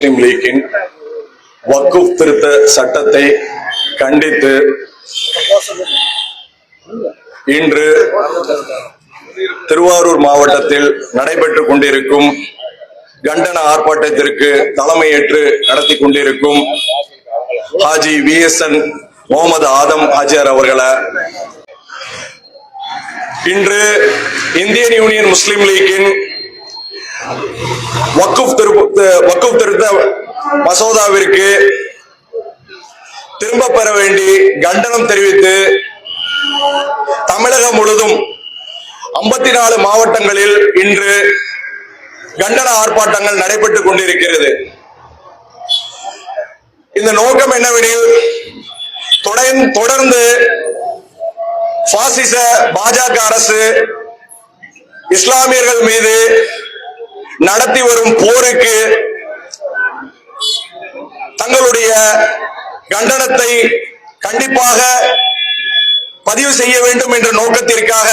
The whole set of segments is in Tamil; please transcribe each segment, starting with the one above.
முஸ்லிம் லீக்கின் வக்குப் திருத்த சட்டத்தை கண்டித்து இன்று திருவாரூர் மாவட்டத்தில் நடைபெற்றுக் கொண்டிருக்கும் கண்டன ஆர்ப்பாட்டத்திற்கு தலைமையேற்று நடத்தி கொண்டிருக்கும் Haji V S N Mohammed Adam Hajiyar அவர்களை இன்று இந்தியன் யூனியன் முஸ்லிம் லீக்கின் வக்குப் திருப்பு வக்குப் திருத்த மசோதாவிற்கு திரும்ப பெற வேண்டி கண்டனம் தெரிவித்து தமிழகம் முழுதும் ஐம்பத்தி நாலு மாவட்டங்களில் இன்று கண்டன ஆர்ப்பாட்டங்கள் நடைபெற்றுக் கொண்டிருக்கிறது. இந்த நோக்கம் என்னவெனில் தொடர்ந்து- தொடர்ந்து பாசிச பாஜக அரசு இஸ்லாமியர்கள் மீது நடத்தி வரும் போருக்கு தங்களுடைய கண்டனத்தை கண்டிப்பாக பதிவு செய்ய வேண்டும் என்ற நோக்கத்திற்காக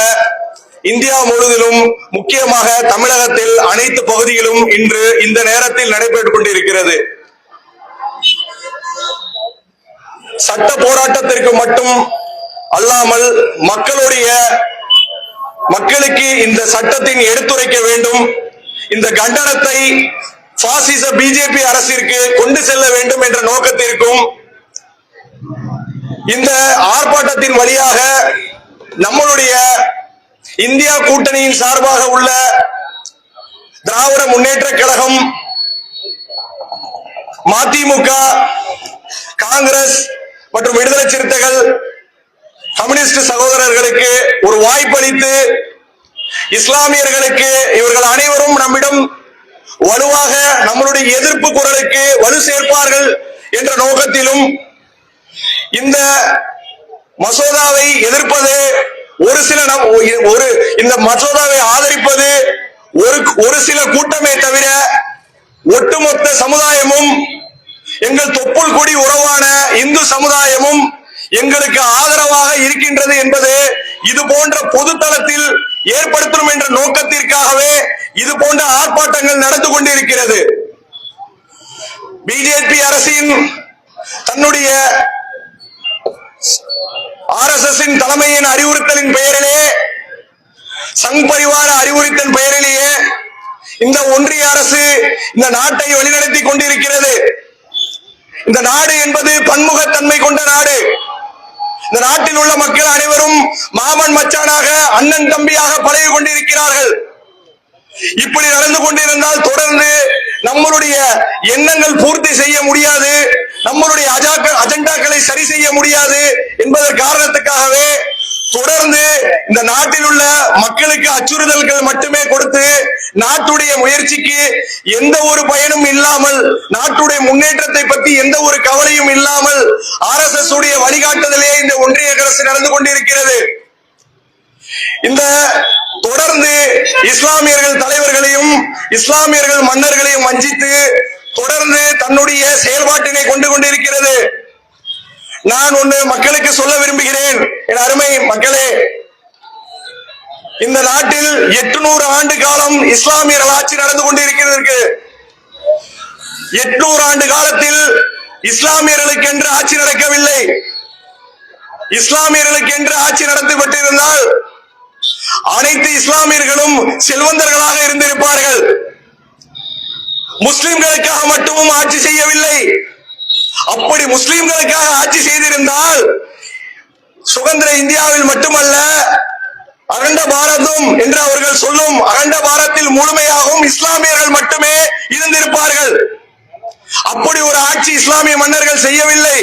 இந்தியா முழுவதிலும் முக்கியமாக தமிழகத்தில் அனைத்து பகுதிகளும் இன்று இந்த நேரத்தில் நடைபெற்றுக் கொண்டிருக்கிறது. சட்ட போராட்டத்திற்கு மட்டும் அல்லாமல் மக்களுடைய மக்களுக்கு இந்த சட்டத்தின் எடுத்துரைக்க வேண்டும். இந்த கண்டனத்தை பாசிச பிஜேபி அரசிற்கு கொண்டு செல்ல வேண்டும் என்ற நோக்கத்திற்கும் இந்த ஆர்ப்பாட்டத்தின் வழியாக நம்மளுடைய இந்தியா கூட்டணியின் சார்பாக உள்ள திராவிட முன்னேற்ற கழகம் மதிமுக காங்கிரஸ் மற்றும் விடுதலை சிறுத்தைகள் கம்யூனிஸ்ட் சகோதரர்களுக்கு ஒரு வாய்ப்பளித்து இஸ்லாமியர்களுக்கு இவர்கள் அனைவரும் நம்மிடம் வலுவாக நம்மளுடைய எதிர்ப்பு குரலுக்கு வலு சேர்ப்பார்கள் என்ற நோக்கத்திலும் இந்த மசோதாவை எதிர்ப்பது ஒரு சில ஒரு இந்த மசோதாவை ஆதரிப்பது ஒரு ஒரு சில கூட்டமே தவிர ஒட்டுமொத்த சமுதாயமும் எங்கள் தொப்புள் கொடி உறவான இந்து சமுதாயமும் எங்களுக்கு ஆதரவாக இருக்கின்றது என்பது இது போன்ற பொதுத்தளத்தில் ஏற்படுத்தணும் என்ற நோக்கத்திற்காகவே இது போன்ற ஆர்ப்பாட்டங்கள் நடந்து கொண்டிருக்கிறது. பிஜேபி அரசின் தன்னுடைய ஆர் எஸ் எஸ் தலைமையின் அறிவுறுத்தலின் பெயரிலே சங் பரிவார அறிவுறுத்தல் பெயரிலேயே இந்த ஒன்றிய அரசு இந்த நாட்டை வழிநடத்தி கொண்டிருக்கிறது. இந்த நாடு என்பது பன்முகத்தன்மை கொண்ட நாடு. இந்த நாட்டில் உள்ள மக்கள் அனைவரும் மாமன் மச்சானாக அண்ணன் தம்பியாக பழகி கொண்டிருக்கிறார்கள். இப்படி நடந்து கொண்டிருந்தால் தொடர்ந்து நம்மளுடைய எண்ணங்கள் பூர்த்தி செய்ய முடியாது நம்மளுடைய அஜாக்கள் அஜெண்டாக்களை சரி செய்ய முடியாது என்பதன் காரணத்துக்காகவே தொடர்ந்து இந்த நாட்டில் உள்ள மக்களுக்கு அச்சுறுத்தல்கள் மட்டுமே கொடுத்து நாட்டுடைய முயற்சிக்கு எந்த ஒரு பயனும் இல்லாமல் நாட்டுடைய முன்னேற்றத்தை பற்றி எந்த ஒரு கவலையும் இல்லாமல் ஆர் எஸ் எஸ் உடைய வழிகாட்டுதலே இந்த ஒன்றிய அரசு நடந்து கொண்டிருக்கிறது. இந்த தொடர்ந்து இஸ்லாமியர்கள் தலைவர்களையும் இஸ்லாமியர்கள் மன்னர்களையும் வஞ்சித்து தொடர்ந்து தன்னுடைய செயல்பாட்டினை கொண்டு கொண்டிருக்கிறது. நான் ஒண்ணு மக்களுக்கு சொல்ல விரும்புகிறேன். என் அருமை மக்களே இந்த நாட்டில் எட்டுநூறு ஆண்டு காலம் இஸ்லாமியர்கள் ஆட்சி நடந்து கொண்டிருக்கிறது எட்நூறு ஆண்டு காலத்தில் இஸ்லாமியர்களுக்கு என்று ஆட்சி நடக்கவில்லை. இஸ்லாமியர்களுக்கு என்று ஆட்சி நடத்தப்பட்டிருந்தால் அனைத்து இஸ்லாமியர்களும் செல்வந்தர்களாக இருந்திருப்பார்கள். முஸ்லிம்களுக்காக மட்டும் ஆட்சி செய்யவில்லை. அப்படி முஸ்லிம்களுக்காக ஆட்சி செய்திருந்தால் சுதந்திர இந்தியாவில் மட்டுமல்ல அகண்ட பாரதம் என்று அவர்கள் சொல்லும் அகண்ட பாரத்தில் முழுமையாகவும் இஸ்லாமியர்கள் மட்டுமே இருந்திருப்பார்கள். அப்படி ஒரு ஆட்சி இஸ்லாமிய மன்னர்கள் செய்யவில்லை.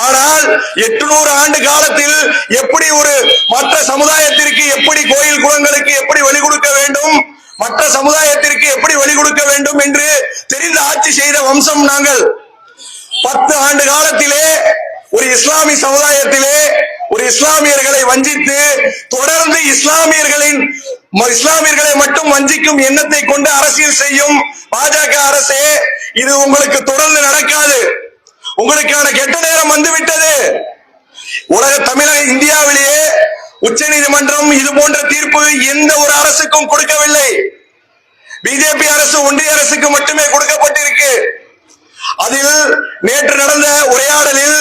ஆனால் எட்டுநூறு ஆண்டு காலத்தில் எப்படி ஒரு மற்ற சமுதாயத்திற்கு எப்படி கோயில் குளங்களுக்கு எப்படி வழி கொடுக்க வேண்டும் மற்ற சமுதாயத்திற்கு எப்படி வழி கொடுக்க வேண்டும் என்று தெரிந்து ஆட்சி செய்த வம்சம் நாங்கள். பத்து ஆண்டு காலத்திலே ஒரு இஸ்லாமிய சமுதாயத்திலே ஒரு இஸ்லாமியர்களை வஞ்சித்து தொடர்ந்து இஸ்லாமியர்களின் இஸ்லாமியர்களை மட்டும் வஞ்சிக்கும் எண்ணத்தை கொண்டு அரசியல் செய்யும் பாஜக அரசே இது உங்களுக்கு தொடர்ந்து நடக்காது. உங்களுக்கான கெட்ட நேரம் வந்துவிட்டது. உலக தமிழக இந்தியாவிலேயே உச்ச நீதிமன்றம் இது போன்ற தீர்ப்பு எந்த ஒரு அரசுக்கும் கொடுக்கவில்லை. பிஜேபி அரசு ஒன்றிய அரசுக்கு மட்டுமே கொடுக்கப்பட்டிருக்கு. அதில் நேற்று நடந்த உரையாடலில்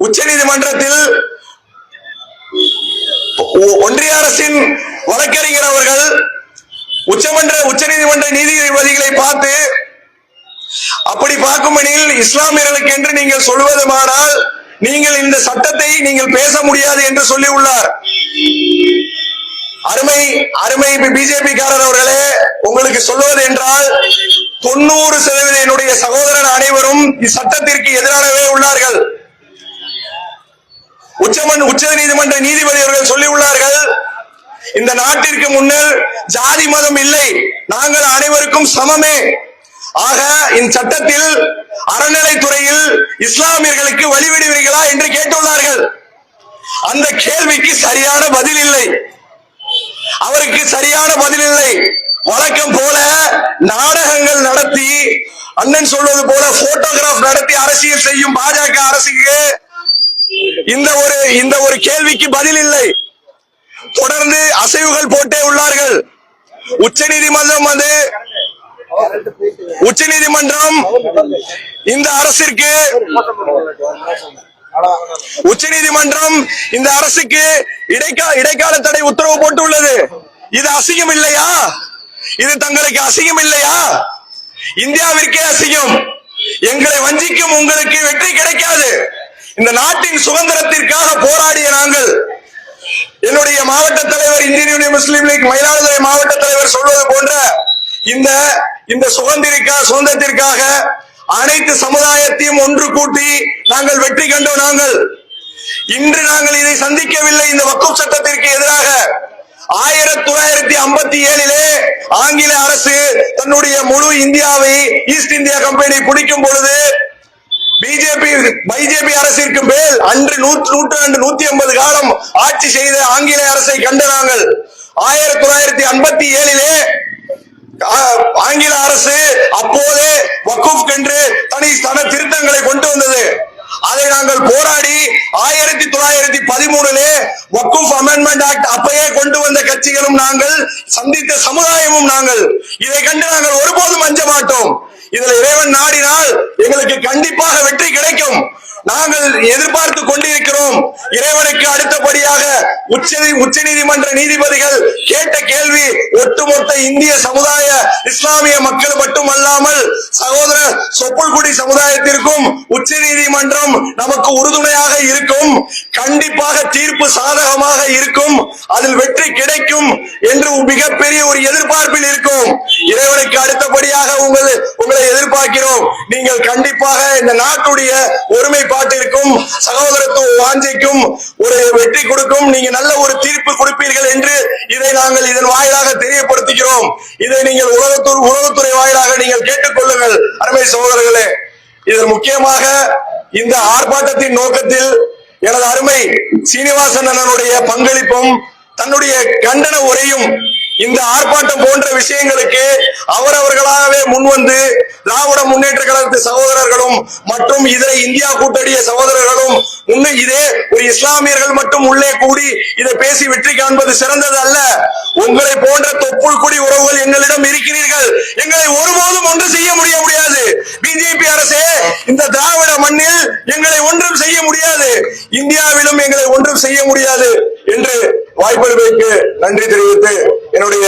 உச்ச நீதிமன்றத்தில் ஒன்றிய அரசின் வழக்கறிஞர் அவர்கள் உச்சமன்ற உச்ச நீதிமன்ற நீதிபதிகளை பார்த்து அப்படி பார்க்குமெனில் இஸ்லாமியர்களுக்கு என்று நீங்கள் சொல்வதுமானால் நீங்கள் இந்த சட்டத்தை நீங்கள் பேச முடியாது என்று சொல்லி உள்ளார் அருமை அருமை பிஜேபி காரர் அவர்களே உங்களுக்கு சொல்வது என்றால் தொண்ணூறு சதவீத என்னுடைய சகோதரன் அனைவரும் இச்சட்டத்திற்கு எதிராகவே உள்ளார்கள். உச்சமன் உச்ச நீதிமன்ற நீதிபதி அவர்கள் சொல்லி உள்ளார்கள் இந்த நாட்டிற்கு முன்னர் ஜாதி மதம் இல்லை. நாங்கள் அனைவருக்கும் சமமே. ஆக இந்த சட்டத்தில் அறநிலைத்துறையில் இஸ்லாமியர்களுக்கு வழிவிடுவீர்களா என்று கேட்டுள்ளார்கள். அந்த கேள்விக்கு சரியான பதில் இல்லை. அவருக்கு சரியான பதில் இல்லை. வழக்கம் போல நாடகங்கள் நடத்தி அண்ணன் சொல்வது போல போட்டோகிராஃப் நடத்தி அரசியல் செய்யும் பாஜக அரசுக்கு இந்த ஒரு இந்த ஒரு கேள்விக்கு பதில் இல்லை. தொடர்ந்து அசைவுகள் போட்டே உள்ளார்கள். உச்ச நீதிமன்றம் அது உச்ச நீதிமன்றம் இந்த அரசிற்கு உச்ச நீதிமன்றம் இந்த அரசுக்கு இடைக்கா இடைக்கால தடை உத்தரவு போட்டுள்ளது. இது அசிங்கம் இல்லையா இது தங்களுக்கு அசிங்கம் இல்லையா? இந்தியாவிற்கே அசிங்கம். எங்களை வஞ்சிக்கும் உங்களுக்கு வெற்றி கிடைக்காது. இந்த நாட்டின் சுதந்திரத்திற்காக போராடிய நாங்கள் என்னுடைய மாவட்ட தலைவர் Indian union Muslim league Mayiladuthurai மாவட்ட தலைவர் சொல்வது போன்ற இந்த இந்த சுதந்திரிக்கா சுதந்திரத்திற்காக அனைத்து சமுதாயத்தையும் ஒன்று கூட்டி நாங்கள் வெற்றி கண்டோம் நாங்கள். இன்று நாங்கள் இதை சந்திக்கவில்லை. இந்த வக்கூப் சட்டத்திற்கு எதிராக ஆயிரத்தி தொள்ளாயிரத்தி ஐம்பத்தி ஏழிலே ஆங்கில அரசு தன்னுடைய முழு இந்தியாவை ஈஸ்ட் இந்தியா கம்பெனி பிடிக்கும் பொழுது பிஜேபி பிஜேபி அரசிற்கு மேல் அன்று நூற்று நூற்றாண்டு நூத்தி ஐம்பது காலம் ஆட்சி செய்த ஆங்கில அரசை கண்டு நாங்கள். ஆயிரத்தி தொள்ளாயிரத்தி ஐம்பத்தி ஏழிலே ஆங்கில அரசு அப்போதே வக்குப் என்று தனி தன திருத்தங்களை கொண்டு வந்தது. அதை நாங்கள் போராடி ஆயிரத்தி தொள்ளாயிரத்தி பதிமூணுலே வக்குப் அமெண்ட்மெண்ட் ஆக்ட் அப்பயே கொண்டு வந்த கட்சிகளும் நாங்கள் சந்தித்த சமுதாயமும் நாங்கள். இதை கண்டு நாங்கள் ஒருபோதும் அஞ்ச மாட்டோம். இதுல இறைவன் நாடினால் எங்களுக்கு கண்டிப்பாக வெற்றி கிடைக்கும். நாங்கள் எதிர்பார்த்து கொண்டிருக்கிறோம் இறைவனுக்கு அடுத்தபடியாக உச்ச உச்ச நீதிமன்ற நீதிபதிகள் கேட்ட கேள்வி ஒட்டுமொத்த இந்திய சமுதாய இஸ்லாமிய மக்கள் மட்டுமல்லாமல் சகோதர சொப்பல்குடி சமுதாயத்திற்கும் உச்ச நீதிமன்றம் நமக்கு உறுதுணையாக இருக்கும். கண்டிப்பாக தீர்ப்பு சாதகமாக இருக்கும். அதில் வெற்றி கிடைக்கும் என்று மிகப்பெரிய ஒரு எதிர்பார்ப்பில் இருக்கும். இறைவனுக்கு அடுத்தபடியாக உங்கள் உங்களை எதிர்பார்க்கிறோம். நீங்கள் கண்டிப்பாக இந்த நாட்டுடைய ஒருமைப்பாட்டிற்கும் சகோதரத்துவ வாஞ்சைக்கும் ஒரு வெற்றி கொடுக்கும். நீங்க நல்ல ஒரு தீர்ப்பு கொடுப்பீர்கள் என்று இதை நாங்கள் இதன் வாயிலாக தெரியப்படுத்துகிறோம். இதை நீங்கள் உலகத்துறை உலகத்துறை வாயிலாக நீங்கள் கேட்டுக்கொள்ளுங்கள். அருமை சகோதரர்களே இதில் முக்கியமாக இந்த ஆர்ப்பாட்டத்தின் நோக்கத்தில் எனது அருமை சீனிவாசன் அண்ணனுடைய பங்களிப்பும் தன்னுடைய கண்டன உரையும் இந்த ஆர்ப்பாட்டம் போன்ற விஷயங்களுக்கு அவரவர்களாகவே முன்வந்து திராவிட முன்னேற்ற கழகத்து சகோதரர்களும் மற்றும் இதர இந்தியா கூட்டணிய சகோதரர்களும் இன்னும் இதே ஒரு இஸ்லாமியர்கள் மட்டும் உள்ளே கூடி இதை பேசி வெற்றி காண்பது சிறந்தது அல்ல உங்களை போன்ற தொப்புள் குடி உறவுகள் எங்களிடம் இருக்கிறீர்கள். எங்களை ஒருபோதும் ஒன்று செய்ய முடிய முடியாது. பிஜேபி அரசே இந்த திராவிட மண்ணில் எங்களை ஒன்றும் செய்ய முடியாது. இந்தியாவிலும் எங்களை ஒன்றும் செய்ய முடியாது என்று வாய்ப்பளிப்பதற்கு நன்றி தெரிவித்து என்னுடைய